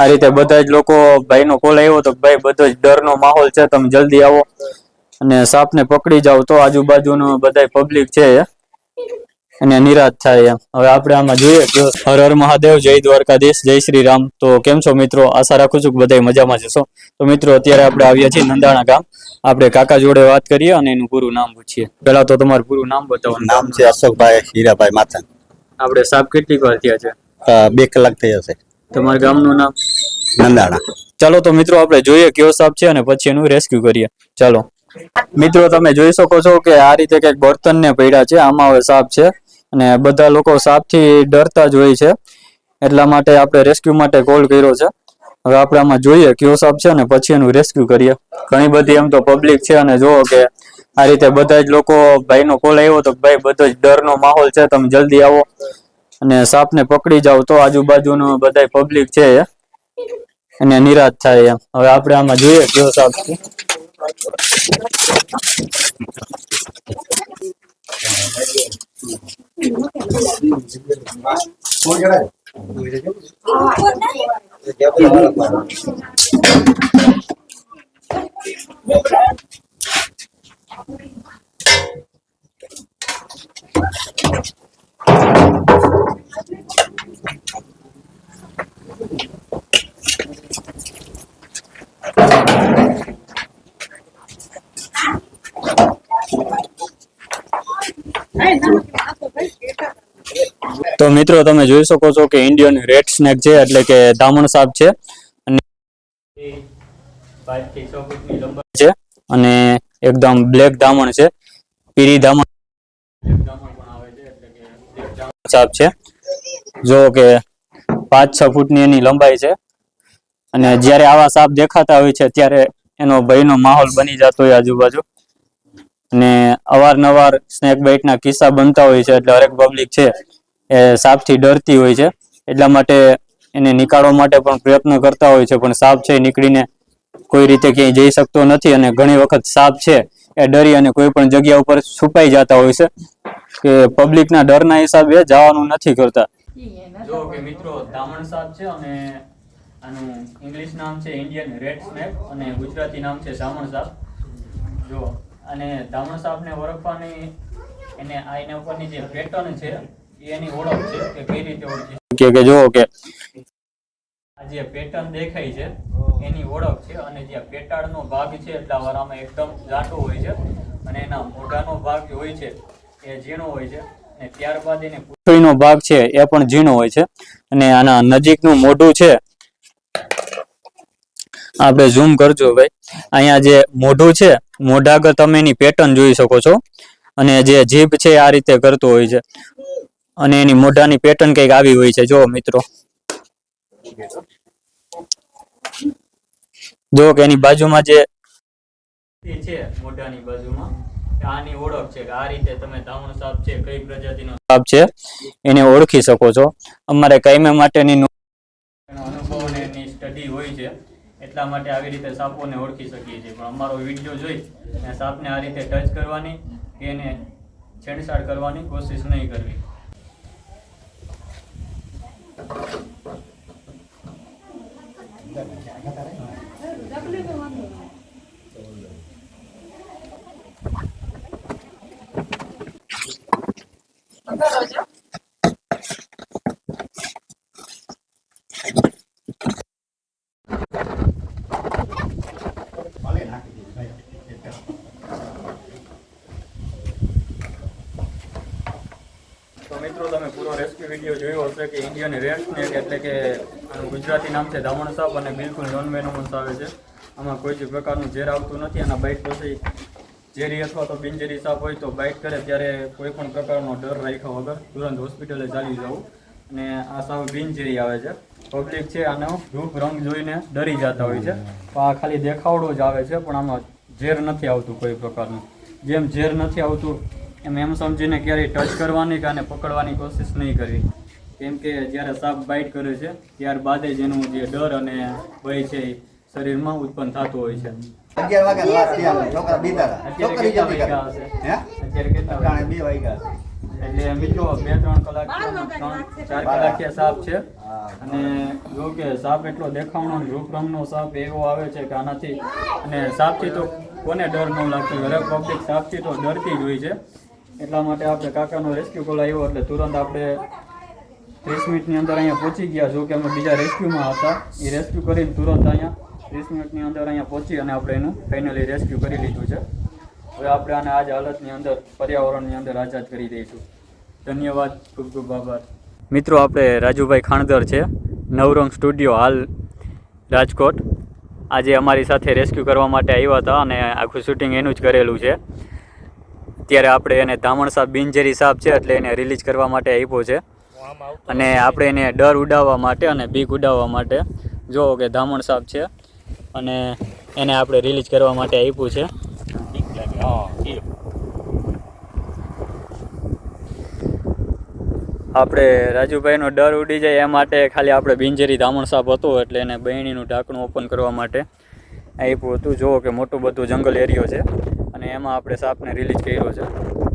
આ રીતે બધા જ લોકો ભાઈનો કોલ આવ્યો તો ભાઈ બધો જ ડરનો માહોલ છે તમે જલ્દી આવો. અને સાપને પકડી જાઓ તો આજુબાજુનું બધા પબ્લિક છે અને નિરાશ થાય એમ. હવે આપણે આમાં જોઈએ તો હર હર મહાદેવ જય દ્વારકાધીશ જય શ્રી રામ. તો કેમ છો મિત્રો? આશા રાખું છું કે બધા મજામાં જશો તો મિત્રો અત્યારે આપણે આવ્યા છીએ નંદાણા ગામ. આપણે કાકા જોડે વાત કરીએ અને એનું પૂરું નામ પૂછીએ. પેલા તો તમારું પૂરું નામ બતાવો. નામ છે અશોકભાઈ હીરાભાઈ માથન આપણે સાપ કેટલી વાર થયા છે? બે કલાક થઈ હશે તમારા ગામનું નામ? નંદાણા ચાલો તો મિત્રો આપણે જોઈએ કયો સાપ છે અને પછી એનું રેસ્ક્યુ કરીએ. ચાલો. મિત્રો તમે જોઈ શકો છો કે આ રીતે કંઈક બર્તન ને પડ્યા છે. આમાં હવે સાપ છે અને બધા લોકો સાપથી ડરતા જ હોય છે. એટલા માટે આપણે રેસ્ક્યુ માટે કોલ કર્યો છે. હવે આપણે આમાં જોઈએ કયો સાપ છે અને પછી એનું રેસ્ક્યુ કરીએ. ઘણી બધી એમ તો પબ્લિક છે અને જુઓ કે આ રીતે બધા જ લોકો ભાઈનો કોલ આવ્યો તો ભાઈ બધો જ ડરનો માહોલ છે. તમે જલ્દી આવો. અને સાપને પકડી જાવ તો આજુબાજુનું બધા પબ્લિક છે. અને નિરાશ થાય એમ. હવે આપણે આમાં જોઈએ કયો સાપ છે. તો મિત્રો તમે જોઈ શકો છો કે ઇન્ડિયન રેડ સ્નેક છે એટલે કે દામણ સાપ છે. અને છે અને એકદમ બ્લેક દામણ છે. પીરી દામણ સાપ છે. જો કે પાંચ છ ફૂટની એની લંબાઈ છે. અને જ્યારે આવા સાપ દેખાતા હોય છે ત્યારે એનો ભયનો માહોલ બની જતો હોય આજુબાજુ. અને અવારનવાર સ્નેક બાઇટના કિસ્સા બનતા હોય છે એટલે હરેક પબ્લિક છે. એ સાપથી ડરતી હોય છે. એટલા માટે એને નીકાળવા માટે પણ પ્રયત્ન કરતા હોય છે, પણ સાપ છે નીકળીને કોઈ રીતે ક્યાંય જઈ શકતો નથી અને ઘણી વખત સાપ છે એ ડરી અને કોઈ પણ જગ્યા ઉપર છુપાઈ જતા હોય છે કે પબ્લિકના ડરના હિસાબે જવાનું નથી કરતા. મિત્રો દામણ સાપ છે અને આનું ઇંગ્લિશ નામ છે ઇન્ડિયન રેડ સ્નેક અને ગુજરાતી નામ છે દામણ સાપ. જો, અને દામણ સાપને ઓળખવાની, એને આ ઉપરની જે પેટર્ન છે એની ઓળખ છે કે કઈ રીતે ઓળખી કે કે જો કે આ જે પેટર્ન દેખાય છે એની ઓળખ છે અને જે પેટાળનો ભાગ છે એટલા વારામાં એકદમ જાડો હોય છે અને એના મોઢાનો ભાગ હોય છે એ ઝીણો હોય છે અને ત્યારબાદ એને પૂંછડીનો ભાગ છે એ પણ ઝીણો હોય છે અને આના નજીકનું મોઢું છે. આપણે ઝૂમ કરજો ભાઈ. અહીંયા જે મોઢું છે મોઢા આગળ તમે એની પેટર્ન જોઈ શકો છો અને જે જીભ છે આ રીતે કરતો હોય છે. અને એની મોઢાની પેટર્ન કંઈક આવી હોય છે જો મિત્રો. જો કે એની બાજુમાં જે છે મોઢાની બાજુમાં. આની ઓળખ છે કે આ રીતે તમે સાપ છે કઈ પ્રજાતિનો સાપ છે એને ઓળખી શકો છો. અમારે કાયમે માટેની અનુભવ અને એની સ્ટડી હોય છે. એટલા માટે આવી રીતે સાપોને ઓળખી શકીએ છીએ. પણ અમારો વીડિયો જોઈ અને સાપને આ રીતે ટચ કરવાની કે એને છેડછાડ કરવાની કોશિશ નહીં કરવી. તો મિત્રો રેસ્ક્યુ વીડિયો જોયો હશે કે ઇન્ડિયન રેડ સ્નેક એટલે કે ગુજરાતી નામ છે દામણ સાપ અને બિલકુલ નોન વેનોમસ આવે છે. આમાં કોઈ જ પ્રકારનું ઝેર આવતું નથી. અને બાઇટ પછી ઝેરી અથવા તો બિનઝેરી સાપ હોય તો બાઇટ કરે ત્યારે કોઈ પણ પ્રકારનો ડર રાખ્યો વગર તુરંત હોસ્પિટલે ચાલી જવું. અને આ સાવ બિનઝેરી આવે છે. પબ્લિક છે આનો રૂપ, રંગ જોઈને ડરી જતા હોય છે. તો આ ખાલી દેખાવડો જ આવે છે, પણ આમાં ઝેર નથી આવતું કોઈ પ્રકારનું. જેમ ઝેર નથી આવતું એમ એમ સમજીને ક્યારેય ટચ કરવાની કે આને પકડવાની કોશિશ નહીં કરવી. કેમ કે જ્યારે સાપ બાઇટ કરે છે ત્યારબાદ જ એનું જે ડર અને ભય છે એ શરીરમાં ઉત્પન્ન થતું હોય છે. એટલે મિત્રો બે ત્રણ કલાક ત્રણ ચાર કલાક સાપ છે. અને જો કે સાપ એટલો દેખાવનો રૂપરંગનો રૂપ રંગનો સાપ એવો આવે છે કે આનાથી અને સાપથી તો કોને ડર ન લાગતો? હરેક પબ્લિક સાપથી તો ડરતી જ હોય છે. એટલા માટે આપણે કાકાનો રેસ્ક્યુ કોલ આવ્યો એટલે તુરંત આપણે ત્રીસ મિનિટની અંદર અહીંયા પહોંચી ગયા, જો કે અમે બીજા રેસ્ક્યુમાં હતા. એ રેસ્ક્યુ કરીને તુરંત અહીંયા ત્રીસ મિનિટની અંદર અહીંયા પહોંચી અને આપણે એનું ફાઇનલી રેસ્ક્યુ કરી લીધું છે. હવે આપણે આને આજ હાલતની અંદર, પર્યાવરણની અંદર આઝાદ કરી દઈશું. ધન્યવાદ, ખૂબ ખૂબ આભાર. મિત્રો, આપણે રાજુભાઈ ખાણદર છે, નવરંગ સ્ટુડિયો હાલ રાજકોટ. આજે અમારી સાથે રેસ્ક્યુ કરવા માટે આવ્યા હતા અને આખું શૂટિંગ એનું જ કરેલું છે. ત્યારે આપણે એને ધામણ સાપ બિનજેરી સાપ છે એટલે એને રિલીઝ કરવા માટે આપ્યો છે. અને આપણે એને ડર ઉડાવવા માટે અને બીક ઉડાવવા માટે જો કે ધામણ સાપ છે. અને એને આપણે રિલીઝ કરવા માટે આપ્યું છે. આપણે રાજુભાઈનો ડર ઉડી જાય એ માટે ખાલી આપણે બિનઝેરી ધામણ સાપ હતો એટલે એને બહેણીનું ઢાંકણું ઓપન કરવા માટે આપ્યું હતું. જુઓ કે મોટું બધું જંગલ એરિયો છે. અને એમાં આપણે સાપને રિલીઝ કર્યો છે.